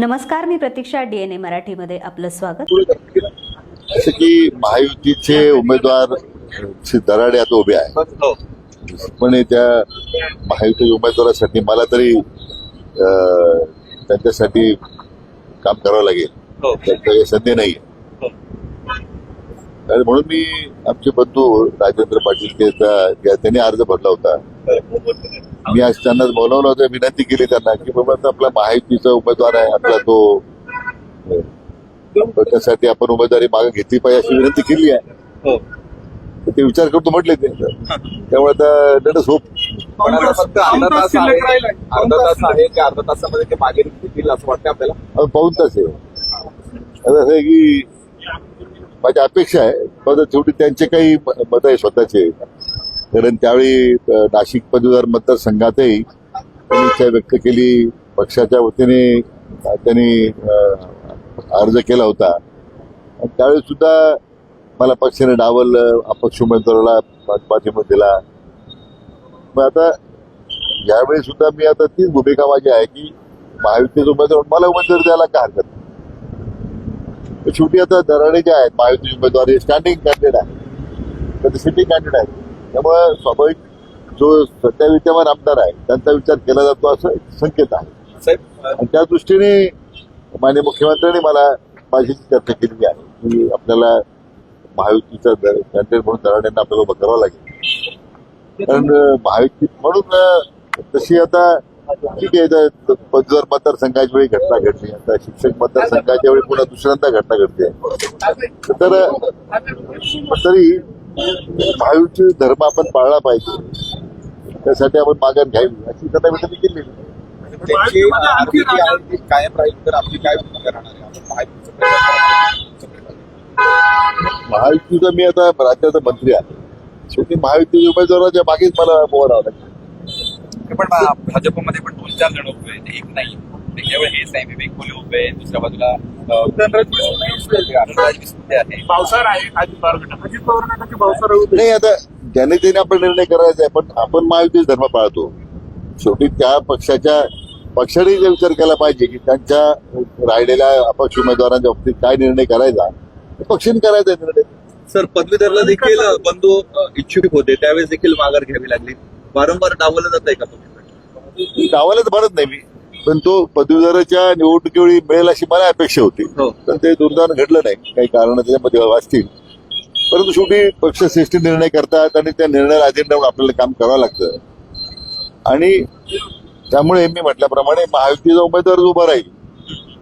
नमस्कार मी प्रतीक्षा D N A मराठीमध्ये आपलं स्वागत. जसं की महायुतीचे उमेदवार दराडे आता उभे आहेत. हो. पण त्या महायुतीच्या उमेदवारासाठी मला तरी त्यांच्यासाठी काम करावं लागेल. हो. त्यांच्या संधी नाही. हो. आणि म्हणून मी आमचे बंधू राजेंद्र पाटील त्यांनी अर्ज भरला होता. मी आज त्यांना बोलावलं होतं विनंती केली त्यांना की बाबा आपला महायुतीचा उमेदवार आहे आपला तो. अं, त्याच्यासाठी आपण उमेदवारी मागे घेतली पाहिजे अशी विनंती केली आहे. हो. ते विचार करतो म्हटले ते. त्यामुळे आता लेट होप. फक्त अर्धा तास आहे. अर्धा तास आहे त्या अर्धा तासामध्ये ते मागे घेतील असं वाटतं आपल्याला? पाहून तास आहे. असं आहे की माझी अपेक्षा आहे. शेवटी त्यांचे काही मत आहे स्वतःचे. कारण त्यावेळी नाशिक पदवीधर मतदारसंघातही त्यांनी इच्छा व्यक्त केली. पक्षाच्या वतीने त्यांनी अर्ज केला होता. त्यावेळी सुद्धा मला पक्षाने डावललं अपक्ष उमेदवाराला पाठिंबा दिला. मग आता यावेळी सुद्धा मी आता तीच भूमिका माझी आहे की महायुतीचे उमेदवार मला उमेदवारी द्यायला काय हरकत नाही. शेवटी आता दराडे जे आहेत महायुतीचे उमेदवार हे स्टँडिंग कॅन्डिडेट आहे तर ते सिटिंग कॅन्डिडेट आहे त्यामुळे स्वाभाविक जो सध्या विद्यमान आमदार आहे त्यांचा विचार केला जातो असं संकेत आहे. आणि त्या दृष्टीने माननीय मुख्यमंत्र्यांनी मला माझी चर्चा केलेली आहे की आपल्याला महायुतीचा कॅन्डिडेट म्हणून दराड्यांना आपल्याला उभं करावं लागेल. कारण महायुती म्हणून तशी आता ठीक आहे पदवीधर मतदारसंघाच्या वेळी घटना घडली आता शिक्षक मतदारसंघाच्या वेळी पुन्हा दुसऱ्यांदा घटना घडते तर तरी महायुती धर्म आपण पाळला पाहिजे. त्यासाठी आपण माघार घ्यावी. अशी त्यांना विनंती केली त्यांची आरती जी आहे ती कायम राहील तर आपली काय भूमिका राहणार आहे? आपण माहितीचं प्रयत्न करू. महायुतीचा मी आता राज्याचा मंत्री आहे. शेवटी महायुती उमेदवाराच्या मागेच मला उभं राहावं लागेल पण भाजपमध्ये पण दोन चार जण उभे एक नाही. केवळ हेच नाही विवेक कोले उभे आहेत. दुसऱ्या बाजूला अं, धनराज विस्पुते आहे. पावसाळा आहे. अजित पवार गटात अजित पवार गटाचे पावसाळा होते नाही आता ज्याने त्याने आपण निर्णय करायचा आहे पण आपण महायुतीच धर्म पाळतो. शेवटी त्या पक्षाच्या पक्षाने जे विचार केला पाहिजे की त्यांच्या राहिलेल्या अपक्ष उमेदवारांच्या बाबतीत काय निर्णय करायचा पक्षाने करायचा आहे निर्णय. सर पदवीधरला देखील बंधू इच्छुक होते. त्यावेळेस देखील माघार घ्यावी लागली. वारंवार डावलं जात आहे का गावालाच भरत नाही मी. पण तो पदवीधराच्या निवडणुकीवेळी मिळेल अशी मला अपेक्षा होती. हो. तर ते दुर्दैवानं घडलं नाही. काही कारण त्याच्यामध्ये वाचतील परंतु शेवटी पक्ष श्रेष्ठी निर्णय करतात आणि त्या निर्णयाला अधीन राहून आपल्याला काम करावं लागतं. आणि त्यामुळे मी म्हटल्याप्रमाणे महायुतीचा उमेदवार उभा राहील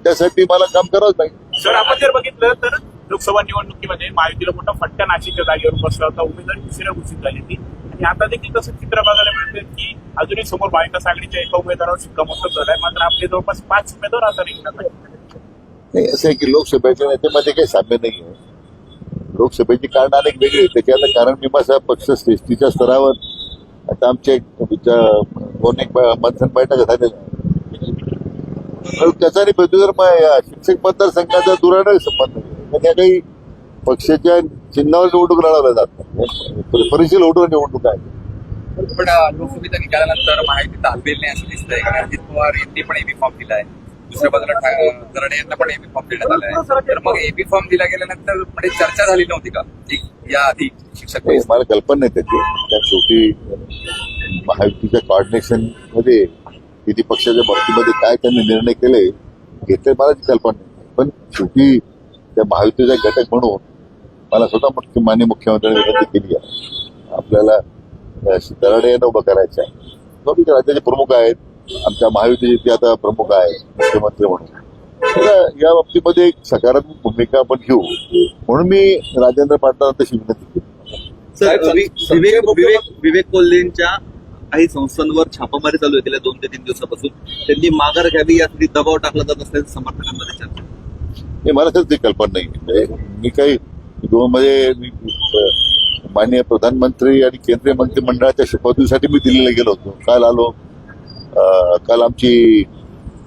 त्यासाठी मला काम करावंच नाही सर आपण जर बघितलं तर लोकसभा निवडणुकीमध्ये महायुतीला मोठा फटका नाशिकच्या जागेवर बसला होता. उमेदवारी दुसऱ्या घोषित झाली ती आणि आता देखील तसं चित्र बघायला मिळते की अजूनही समोर महाविकास आघाडीच्या एका उमेदवारावर शिक्कामोर्तब झालाय मात्र आपले जवळपास पाच उमेदवार आता रिंगणात नाही असं आहे की लोकसभेच्या नेत्यामध्ये काही साम्य नाही आहे लोकसभेची कारण अनेक वेगळी आहेत. त्याच्यात कारण मीमांसा पक्ष श्रेष्ठीच्या स्तरावर आता आमच्या एक दोन एक मंथन बैठक झालेल्या त्याचा आणि पदवीधर शिक्षक मतदारसंघाचा दुराडा संबंध त्या काही पक्षाच्या चिन्हावर निवडणूक लढवल्या जात नाही. परिशील निवडणूक निवडणूक आहे. पण अं, लोकसभेच्या निकालानंतर माहिती हलवेल नाही असं दिसतंय. कारण अजित पवार यांनी पण एबी फॉर्म दिलाय. दुसऱ्या बाजूला ठा- यांना पण एबी फॉर्म देण्यात आलाय. तर मग एबी फॉर्म दिला गेल्यानंतर म्हणजे चर्चा झाली नव्हती का? या आधी शिक्षक मला कल्पना नाही त्याची. त्या शेवटी महायुतीच्या कॉर्डिनेशनमध्ये किती पक्षाच्या बाबतीमध्ये काय त्यांनी निर्णय केले घेतले मला कल्पना नाही. पण शेवटी त्या महायुतीचा घटक म्हणून मला स्वतः मान्य मुख्यमंत्र्यांनी विनंती केली आहे. आपल्याला दराडे यांना उभं करायचं आहे. स्वाभाविक राज्याचे प्रमुख आहेत. आमच्या महायुतीचे ते आता प्रमुख आहे मुख्यमंत्री म्हणून. तर या बाबतीमध्ये एक सकारात्मक भूमिका आपण घेऊ. म्हणून मी राजेंद्र पाटलांना तशी विनंती केली विवेक विवेक विवेक कोल्हेंच्या काही संस्थांवर छापामारी चालू आहे गेल्या दोन ते तीन दिवसापासून. त्यांनी माघार घ्यावी यासाठी दबाव टाकला जात असल्याचं समर्थकांमध्ये चर्चा. मला तर ती कल्पना नाही मी काही मध्ये मी अ, माननीय प्रधानमंत्री आणि केंद्रीय मंत्रिमंडळाच्या शपथीसाठी मी दिल्लीला गेलो होतो. काल आलो. काल आमची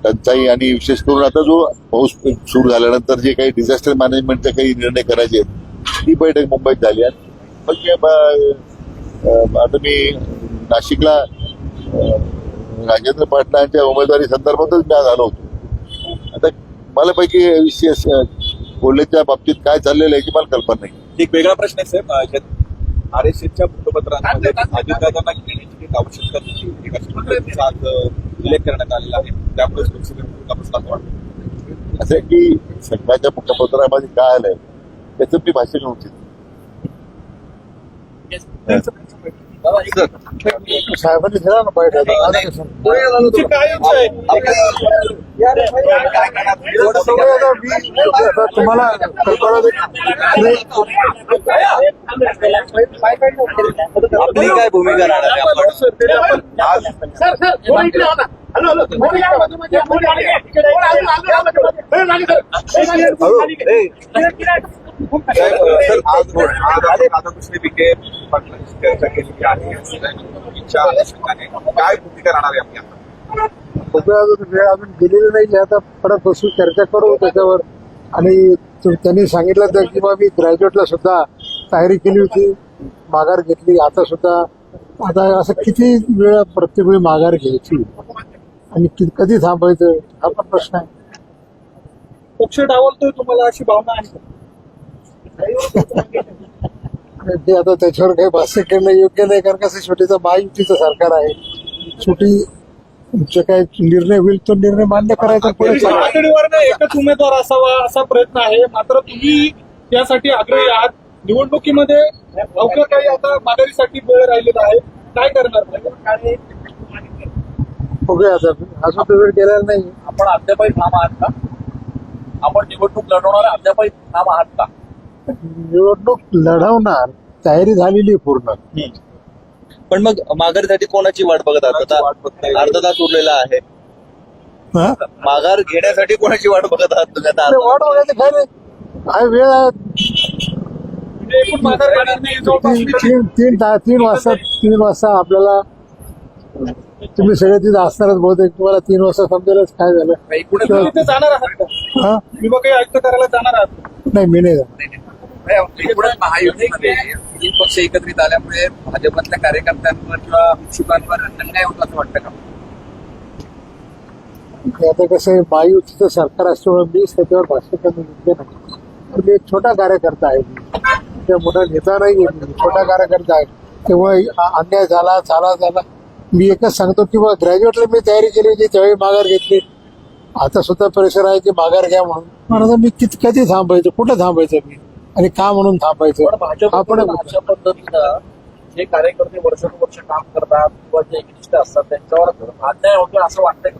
टंचाई आणि विशेष करून आता जो पाऊस सुरू झाल्यानंतर जे काही डिझास्टर मॅनेजमेंटचे काही निर्णय करायचे आहेत ती बैठक मुंबईत झाली आणि मग आता मी नाशिकला राजेंद्र पाटलांच्या उमेदवारी संदर्भातच मी आज आलो होतो. आता मला पैकी विषय कोल्हेच्या बाबतीत काय चाललेलं आहे की मला कल्पना नाही. एक वेगळा प्रश्न आहे साहेब. आर एस एसच्या वृत्तपत्रांमध्ये अजितदादांना घेण्याची एक आवश्यकता होती एक अशा पद्धतीचा आज अ, उल्लेख करण्यात आलेला आहे. त्यामुळे लोकसभेत असं वाटतं असं आहे की संघाच्या मुखपत्रामध्ये काय आलंय त्याचं मी भाषण होती साहेबांनी दिला ना पाहिजे तुमची काय इच्छा आहे तुम्हाला आपली काय भूमिका राहणार आहे राधाकृष्ण विखे चर्चा केलेली आहे इच्छा काय भूमिका राहणार आहे आपली आता? अजून वेळ अजून नाही आता परत बसून चर्चा करू त्याच्यावर आणि त्यांनी सांगितलं तर की बा मी ग्रॅज्युएटला सुद्धा तयारी केली होती माघार घेतली आता सुद्धा आता असं किती वेळा प्रत्येक वेळी माघार घ्यायची आणि कधी थांबायचं हा पण प्रश्न आहे पक्ष डावलतोय तुम्हाला अशी भावना आहे ते आता त्याच्यावर काही भाष्य करणं योग्य नाही कारण कसं शेवटीचं महायुतीचं सरकार आहे. शेवटी जे काय निर्णय होईल तो निर्णय मान्य करायचा पुढे चालू पातळीवर एकच उमेदवार असावा असा प्रयत्न आहे मात्र तुम्ही त्यासाठी आग्रही आहात. निवडणुकीमध्ये अवघड काही आता माघारीसाठी वेळ राहिलेला आहे. काय करणार? बघूया आता. अजून तो वेळ गेलेला नाही. आपण अद्यापही ठाम आहात का? आपण निवडणूक लढवणार अद्यापही ठाम आहात का? निवडणूक लढवणार तयारी झालेली आहे पूर्ण. पण मग माघारीसाठी कोणाची वाट बघत बघताय? आता अर्धा तास उरलेला आहे. हा? माघार घेण्यासाठी कोणाची वाट बघत आहात तुम्ही आता? अरे अर्धा वाट बघायचं काय वेळ आहे? तीन तीन तीन ता- तीन वाजता तीन वाजता आपल्याला तुम्ही सगळे तिथे असणारच बहुतेक. तुम्हाला तीन वाजता समजेलच काय झालं. जाणार आहात? का हा विभागीय आयुक्त करायला जाणार आहात? नाही मी नाही जाणार. एकूणच महायुतीमध्ये तीन पक्ष एकत्रित आल्यामुळे भाजपातल्या कार्यकर्त्यांवर किंवा इच्छुकांवर अन्याय होतो असं वाटतं का? आता कसं आहे महायुतीचं सरकार असल्यामुळे मीच त्याच्यावर भाष्य करणं योग्य नाही पण मी एक छोटा कार्यकर्ता आहे त्या मोठा नेता नाही आहे छोटा कार्यकर्ता आहे. तेव्हा अन्याय झाला झाला झाला. मी एकच सांगतो की बा ग्रॅज्युएटला मी तयारी केली होती त्यावेळी माघार घेतली. आता सुद्धा प्रेशर आहे की माघार घ्या म्हणून. पण आता मी कित कधी थांबायचं? कुठं थांबायचं मी? आणि का म्हणून भाजप आपण अशा पद्धतीनं जे कार्यकर्ते वर्षानुवर्ष काम करतात किंवा जे एकनिष्ठ असतात त्यांच्यावर अन्याय होतोय असं वाटतंय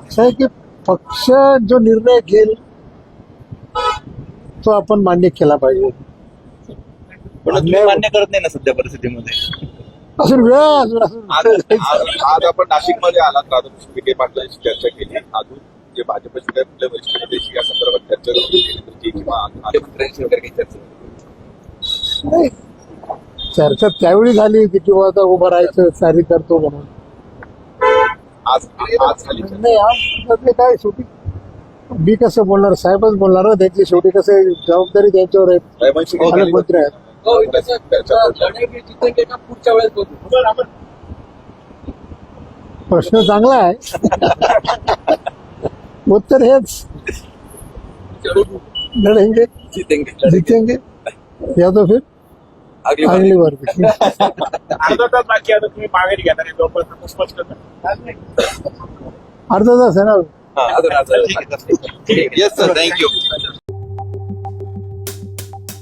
असं आहे की पक्ष जो निर्णय घेईल तो आपण मान्य केला पाहिजे. पण तुम्ही मान्य करत नाही ना सध्या परिस्थितीमध्ये? अजून वेळ आहे, अजून आज आपण नाशिकमध्ये आलात राधाकृष्ण विखे पाटलांशी चर्चा केली. अजून जे भाजपचे काही कुठले वरिष्ठ नेते या संदर्भात चर्चा झाली केंद्राची किंवा आज- मुख्यमंत्र्यांशी वगैरे काही चर्चा झाली? नाही. चर्चा त्यावेळी झाली होती किंवा आता उभं राहायचं तयारी करतो म्हणून. आज आज झाली चर्चा. नाही आज त्यातले काय शेवटी? मी कसं बोलणार? साहेबच बोलणार ना त्यांची शेवटी कसं जबाबदारी त्यांच्यावर आहे. पालकमंत्री आहेत. हो, बघू प्रश्न चांगला आहे. उत्तर हेच. लढेंगे. जितेंगे. जीतेंगे. या तो फिर. अगली बार. अर्धा तास बाकी आता तुम्ही माघारी घेणार आहे स्पष्ट. अर्धा तास आहे ना येस सर थँक्यू